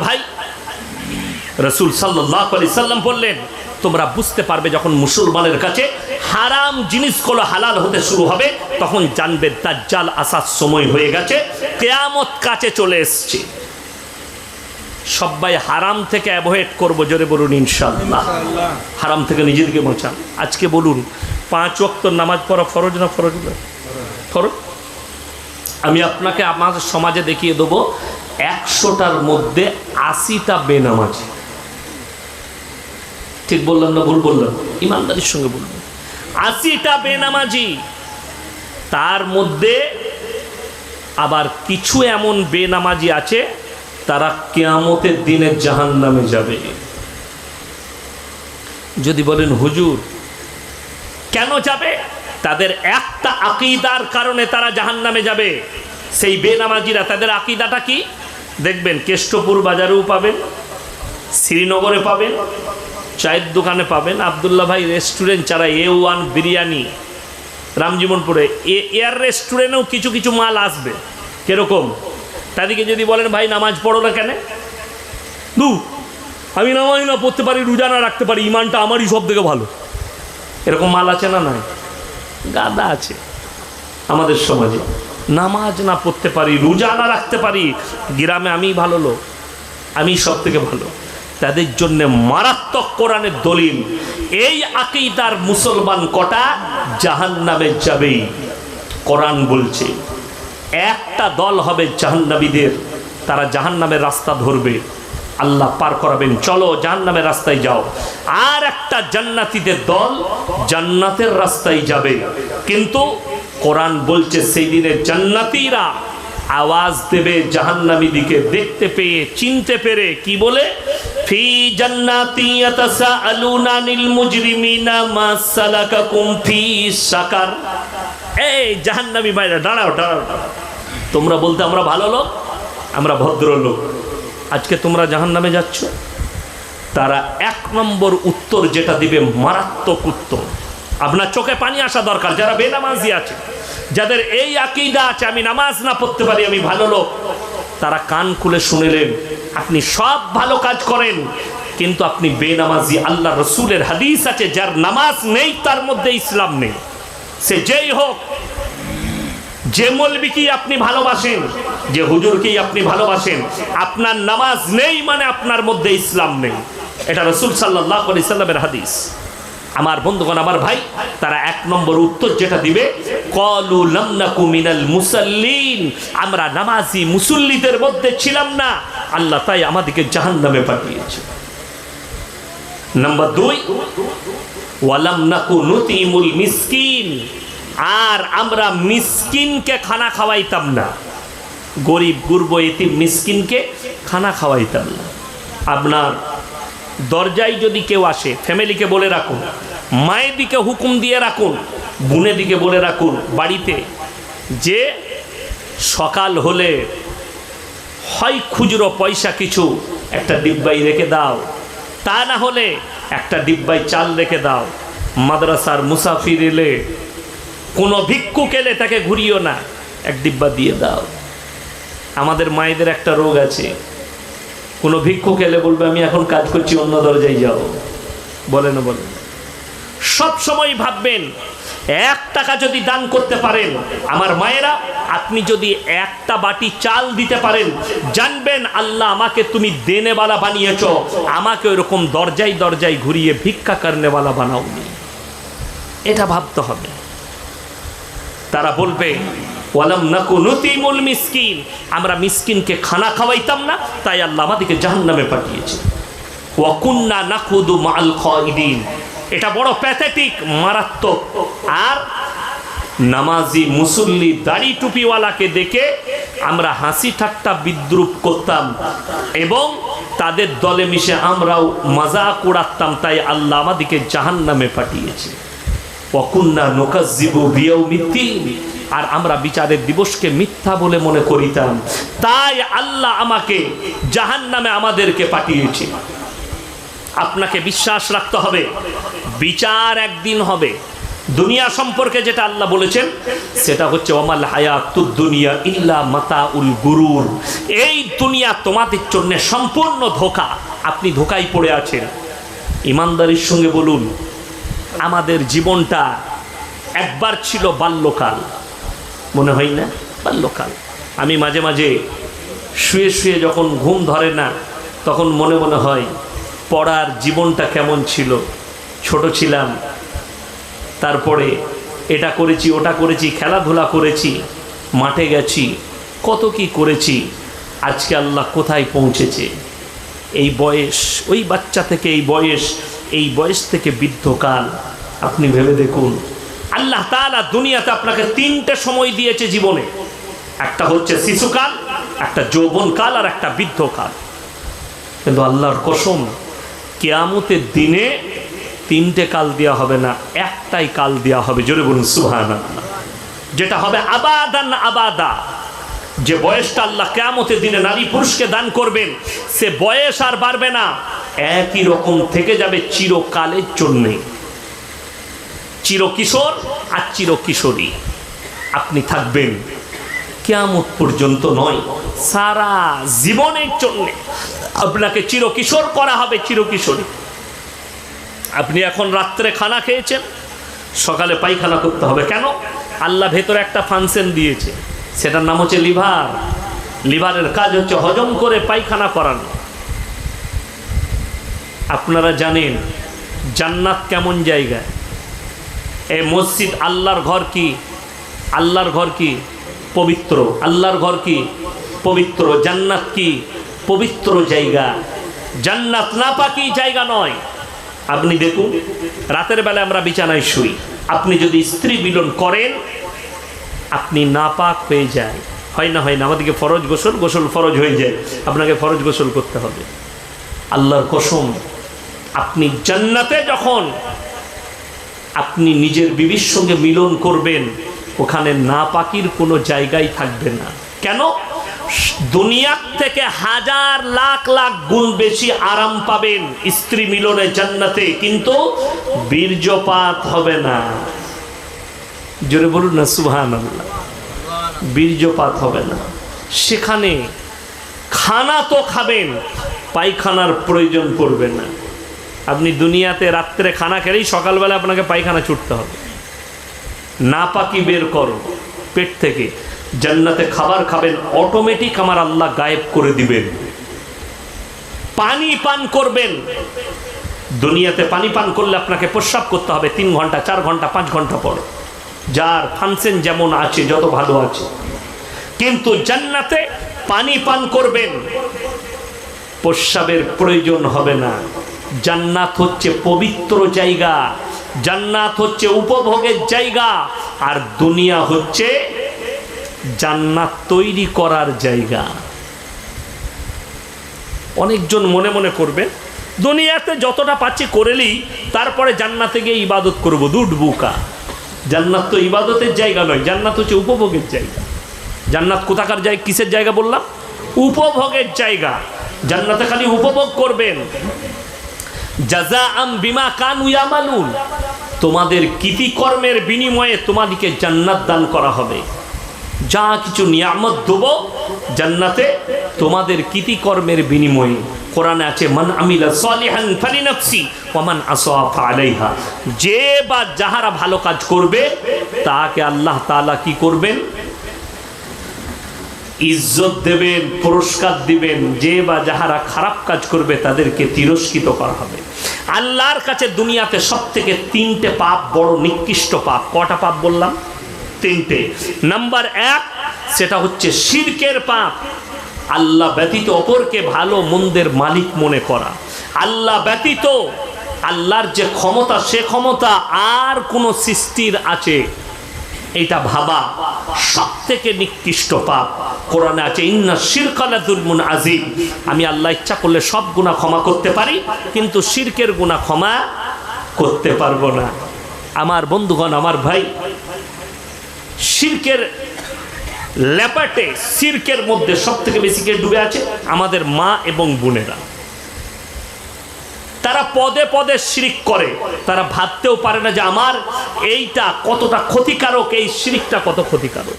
ভাই রসুল সাল্লাহ আলি সাল্লাম বললেন, তোমরা বুঝতে পারবে যখন মুসলমানের কাছে হারাম জিনিসগুলো হালাল হতে শুরু হবে, তখন জানবে দাজ্জাল আসার সময় হয়ে গেছে, কেয়ামত কাছে চলে এসছে। সবাই হারাম থেকে অ্যাভয়েড করব, জোরে বলুন ইনশাল্লাহ হারাম থেকে নিজেদেরকে বাঁচান। আজকে বলুন, পাঁচ ওয়াক্ত নামাজ পড়া ফরজ না ফরজ? না ফরজ? আমি আপনাকে আমার সমাজে দেখিয়ে দেবো একশোটার মধ্যে আশিটা বেনামাজি ঠিক বললাম না ভুল বললাম? ইমানদারির সঙ্গে বললাম আশিটা বেনামাজি তার মধ্যে আবার কিছু এমন বেনামাজি আছে, তারা কেয়ামতের দিনে জাহান নামে যাবে। যদি বলেন, হুজুর, কেন যাবে? তাদের একটা আকিদার কারণে তারা জাহান নামে যাবে। সেই বেনামাজিরা তাদের আকিদাটা কি? দেখবেন কেষ্টপুর বাজারেও পাবেন, শ্রীনগরে পাবেন, চায়ের দোকানে পাবেন। আবদুল্লাহ ভাই রেস্টুরেন্ট ছাড়া এ ওয়ান বিরিয়ানি, রামজীবনপুরে। এ, এয়ার রেস্টুরেন্টেও কিছু কিছু মাল আসবে। কীরকম? তাদেরকে যদি বলেন, ভাই, নামাজ পড়ো না কেন? দু, আমি নামাজ না পড়তে পারি, রোজা না রাখতে পারি, ইমানটা আমারই সব থেকে ভালো। এরকম মাল আছে না নাই? গাদা আছে আমাদের সমাজে। নামাজ না পড়তে পারি, রোজা না রাখতে পারি, গ্রামে আমি ভালো লোক, আমি সব থেকে ভালো। তাদের জন্য মারাত্মক কোরআনের দলিল, এই আকিদার মুসলমান কটা জাহান নামে যাবেই। কোরআন বলছে, একটা দল হবে জাহান্নাবীদের তারা জাহান্নামের রাস্তা ধরবে। আল্লাহ পার করাবেন, চলো জাহান্নামের রাস্তায় যাও। আর একটা জান্নাতীদের দল জান্নাতের রাস্তায় যাবে। কিন্তু কোরআন বলছে সেই দিনে জান্নাতীরা আওয়াজ দেবে, জাহান্নামী দিকে দেখতে পেয়ে, চিনতে পেরে। কি বলে? ফি জান্নাতি ইয়াতাসাআলুনা আনিল মুজরিমিনা মা সালাকাকুম ফি সাকার। এই জাহান্নামী ভাইরা, দাঁড়াও দাঁড়াও। তোমরা বলতে আমরা ভালো লোক, আমরা ভদ্র লোক আজকে তোমরা জাহান্নামে যাচ্ছ? তারা এক নম্বর উত্তর যেটা দিবে মারাত্মক উত্তর। আপনার চোখে পানি আসা দরকার, যারা বেনামাজি আছে। যাদের এই আকিদা আছে, আমি নামাজ না পড়তে পারি, আমি ভালো লোক। তারা কান খুলে শুনিলেন, আপনি সব ভালো কাজ করেন, কিন্তু আপনি বেনামাজি আল্লাহ রসুলের হাদিস আছে, যার নামাজ নেই, তার মধ্যে ইসলাম নেই। সে যেই হোক, যে মলবিকেই আপনি ভালোবাসেন, যে হুজুরকেই আপনি ভালোবাসেন, আপনার নামাজ নেই মানে আপনার মধ্যে ইসলাম নেই। এটা রসুল সাল্লাহ আলি সাল্লামের হাদিস। আমার বন্ধুগণ, আমার ভাই, তারা এক নম্বর উত্তর যেটা দিবে, কলু লামনাকু মিনাল মুসাল্লিন। আমরা নামাজি মুসল্লিদের মধ্যে ছিলাম না, আল্লাহ তাই আমাদেরকে জাহান্নামে পাঠিয়েছে। নাম্বার দুই ওয়ালাম নাকু নুতিমুল মিসকিন। আর আমরা মিসকিনকে খানা খাওয়াইতাম না। গরিব, গুরব, এতিম মিসকিনকে খানা খাওয়াইতাম না। আপনার দরজায় যদি কেউ আসে, ফ্যামিলিকে বলে রাখুন, মায়ের দিকে হুকুম দিয়ে রাখুন, বোনের দিকে বলে রাখুন, বাড়িতে যে সকাল হলে হয় খুচরো পয়সা কিছু, একটা ডিব্বাই রেখে দাও, তা না হলে একটা ডিব্বাই চাল রেখে দাও, মাদ্রাসার মুসাফির এলে কোনো ভিক্ষুক এলে তাকে ঘুরিও না, এক ডিব্বা দিয়ে দাও। আমাদের মায়েদের একটা রোগ আছে। কোনো ভিক্ষুক এলে বলবে, আমি এখন কাজ করছি, অন্য দরজায় যাও বলে না বলে না। সব সময় ভাববেন, এক টাকা যদি দান করতে পারেন, আমার মায়েরা, আপনি যদি একটা বাটি চাল দিতে পারেন, জানবেন, আল্লাহ আমাকে তুমি দেনেওয়ালা বানিয়েছ, আমাকে ওরকম দরজায় দরজায় ঘুরিয়ে ভিক্ষা কারণেওয়ালা বানাওনি। এটা ভাবতে হবে। তারা বলবে ওয়ালাম নাকু নতিমুল মিসকিন। আমরা মিসকিনকে খানা খাওয়াইতাম না, তাই আল্লাহ আমাদেরকে জাহান্নামে পাঠিয়েছে। ওয়াকুন্না নাকুদু মাল খাইদিন এটা বড় প্যাথেটিক, মারাত্মক। আর নামাজি মুসল্লি দাড়ি টুপিওয়ালাকে দেখে আমরা হাসি ঠাট্টা বিদ্রুপ করতাম এবং তাদের দলে মিশে আমরাও মজা উড়াতাম, তাই আল্লাহ আমাদেরকে জাহান্নামে পাঠিয়েছে। অকুন্না নোকাজিবু বিয়ৌমিদ্দিন আর আমরা বিচারের দিবসকে মিথ্যা বলে মনে করিতাম। তাই আল্লাহ আমাকে জাহান নামে আমাদেরকে পাঠিয়েছে। আপনাকে বিশ্বাস রাখতে হবে, বিচার একদিন হবে। দুনিয়া সম্পর্কে যেটা আল্লাহ বলেছেন, সেটা হচ্ছে ওমাল হায়াতুদ দুনিয়া ইল্লা মাতা উল গুরুর। এই দুনিয়া তোমাদের জন্য সম্পূর্ণ ধোকা। আপনি ধোকায় পড়ে আছেন। ইমানদারির সঙ্গে বলুন আমাদের জীবনটা একবার ছিল বাল্যকাল। মনে হয় না? বাল্যকাল। আমি মাঝে মাঝে শুয়ে শুয়ে যখন ঘুম ধরে না, তখন মনে মনে হয়, পড়ার জীবনটা কেমন ছিল? ছোট ছিলাম। তারপরে এটা করেছি, ওটা করেছি, খেলাধুলা করেছি, মাঠে গেছি, কত কি করেছি, আজকে আল্লাহ কোথায় পৌঁছেছে? এই বয়স, ওই বাচ্চা থেকে এই বয়স এই বয়স থেকে বৃদ্ধকাল, আপনি ভেবে দেখুন। আল্লাহ তাআলা দুনিয়াতে আপনাকে তিনটে সময় দিয়েছে জীবনে। একটা হচ্ছে শিশুকাল, একটা যৌবনকাল আর একটা বৃদ্ধকাল। কিন্তু আল্লাহর কসম, কেয়ামতের দিনে তিনটে কাল দেওয়া হবে না, একটাই কাল দেওয়া হবে। জোরে বলুন সুহান যেটা হবে আবাদান আবাদা। যে বয়সটা আল্লাহ কেয়ামতের দিনে নারী পুরুষকে দান করবেন, সে বয়স আর বাড়বে না। একই রকম থেকে যাবে চিরকালের জন্যে চিরকিশোর আর চিরকিশোরী। আপনি থাকবেন কেয়ামত পর্যন্ত নয়, সারা জীবনের জন্য। আপনাকে চিরকিশোর করা হবে চিরকিশোরী। আপনি এখন রাত্রে খানা খেয়েছেন, সকালে পায়খানা করতে হবে। কেন? আল্লাহ ভেতরে একটা ফাংশন দিয়েছে, সেটার নাম হচ্ছে লিভার। লিভারের কাজ হচ্ছে হজম করে পায়খানা করানো। আপনারা জানেন, জান্নাত কেমন জায়গা? এই মসজিদ আল্লাহর ঘর কি? আল্লাহর ঘর কি? পবিত্র। আল্লাহর ঘর কি? পবিত্র। জান্নাত কি? পবিত্র জায়গা। জান্নাত না পাকি জায়গা নয়। আপনি দেখুন, রাতের বেলা আমরা বিছানায় শুই। আপনি যদি স্ত্রী মিলন করেন, আপনি নাপাক হয়ে যায়। হয় না হয় না, আমাদেরকে ফরজ গোসল গোসল ফরজ হয়ে যায়। আপনাকে ফরজ গোসল করতে হবে। আল্লাহর কসম। আপনি জান্নাতে যখন আপনি নিজের বিবির সঙ্গে মিলন করবেন, ওখানে না পাকির কোনো জায়গায় থাকবে না। কেন? দুনিয়ার থেকে হাজার লাখ লাখ গুণ বেশি আরাম পাবেন স্ত্রী মিলনে জান্নাতে, কিন্তু বীর্যপাত হবে না। জোরে বলুন না সুহান বীর্যপাত হবে না। সেখানে খানা তো খাবেন, পায়খানার প্রয়োজন পড়বে না। আপনি দুনিয়াতে রাত্রে খানা খেলেই সকালবেলা আপনাকে পায়খানা ছুটতে হবে। না পাকি বের করো পেট থেকে। জান্নাতে খাবার খাবেন অটোমেটিক আমার আল্লাহ গায়েব করে দিবেন। পানি পান করবেন। দুনিয়াতে পানি পান করলে আপনাকে প্রস্রাব করতে হবে তিন ঘণ্টা, চার ঘণ্টা, পাঁচ ঘণ্টা পর। যার ফাংশন যেমন আছে, যত ভালো আছে। কিন্তু জান্নাতে পানি পান করবেন, প্রস্রাবের প্রয়োজন হবে না। জান্নাত হচ্ছে পবিত্র জায়গা, জান্নাত হচ্ছে উপভোগের জায়গা, আর দুনিয়া হচ্ছে জান্নাত তৈরি করার জায়গা। অনেকজন মনে মনে করবে দুনিয়াতে যতটা পাচ্ছি করেলি তারপরে জান্নাতে গিয়ে ইবাদত করব দুট বুকা। জান্নাত তো ইবাদতের জায়গা নয়, জান্নাত হচ্ছে উপভোগের জায়গা। জান্নাত কোথাকার জায়গা, কিসের জায়গা বললাম? উপভোগের জায়গা। জান্নাতে খালি উপভোগ করবেন। জাজা আম বিমা তোমাদের কৃতিকর্মের বিনিময়ে তোমাদেরকে জান্নাত দান করা হবে। যা কিছু নিয়ামত দেবো, জান্নাতে তোমাদের কৃতিকর্মের বিনিময়ে। কোরআনে আছে, মান আমিলা সালিহান ফালিনাফসি ওমান আসওয়াফা আলাইহা। যে বা যাহারা ভালো কাজ করবে, তাকে আল্লাহ তাআলা কি করবেন? ইজ্জত দেবেন, পুরস্কার দিবেন। যে বা যাহারা খারাপ কাজ করবে, তাদেরকে তিরস্কৃত করা হবে। আল্লাহর কাছে দুনিয়াতে সব থেকে তিনটে পাপ, বড় নিকৃষ্ট পাপ। কটা পাপ বললাম? তিনটে। নাম্বার এক, সেটা হচ্ছে শিরকের পাপ। আল্লাহ ব্যতীত অপরকে ভালো মন্দের মালিক মনে করা। আল্লাহ ব্যতীত আল্লাহর যে ক্ষমতা, সে ক্ষমতা আর কোনো সৃষ্টির আছে। এটা ভাবা সব থেকে নিকৃষ্ট পাপ। কোরআনে আছে, ইন্না শিরকালা দুলমুন আজিম আমি আল্লাহ ইচ্ছা করলে সব গুণা ক্ষমা করতে পারি, কিন্তু শিরকের গুণা ক্ষমা করতে পারব না। আমার বন্ধুগণ, আমার ভাই, শিরকের ল্যাপাটে সিরকের মধ্যে সব থেকে বেশি কে ডুবে আছে? আমাদের মা এবং বোনেরা। পদে পদে শিরিক করে। তারা ভাবতেও পারে না যে আমার এইটা কতটা ক্ষতিকারক, এই শিরিকটা কত ক্ষতিকারক।